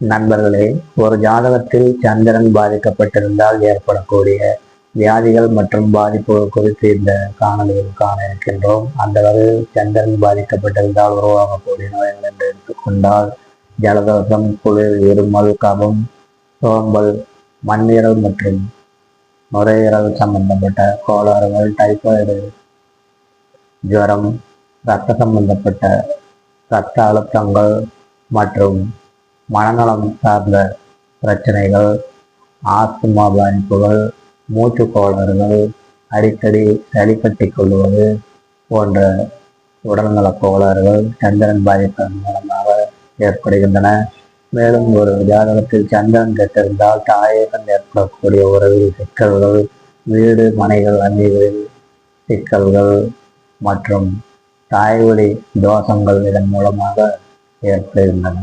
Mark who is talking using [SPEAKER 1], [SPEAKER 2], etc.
[SPEAKER 1] நண்பர்களே ஒரு ஜாதகத்தில் சந்திரன் பாதிக்கப்பட்டிருந்தால் ஏற்படக்கூடிய வியாதிகள் மற்றும் பாதிப்புகள் குறித்து இந்த காணொலியில் காண இருக்கின்றோம். அந்த வகையில் சந்திரன் பாதிக்கப்பட்டிருந்தால் உருவாகக்கூடிய நோய்கள் என்று எடுத்துக்கொண்டால் ஜலதோஷம் குளிர் இருமல் கபம் சோம்பல் மண்ணீரல் மற்றும் நுரையீரல் சம்பந்தப்பட்ட கோளாறுகள் டைபாய்டு ஜுரம் இரத்த சம்பந்தப்பட்ட இரத்த அழுத்தங்கள் மற்றும் மனநலம் சார்ந்த பிரச்சனைகள் ஆஸ்துமா பாதிப்புகள் மூச்சு கோளாறுகள் அடிக்கடி சளி கட்டி கொள்வது போன்ற உடல்நலக் கோளாறுகள் சந்திரன் பாதிப்பதன் மூலமாக ஏற்படுகின்றன. மேலும் ஒரு ஜாதகத்தில் சந்திரன் கெட்டிருந்தால் தாயகம் ஏற்படக்கூடிய உறவில் சிக்கல்கள் வீடு மனைகள் அங்கீகளில் சிக்கல்கள் மற்றும் தாய்வழி தோஷங்கள் இதன் மூலமாக ஏற்படுகின்றன.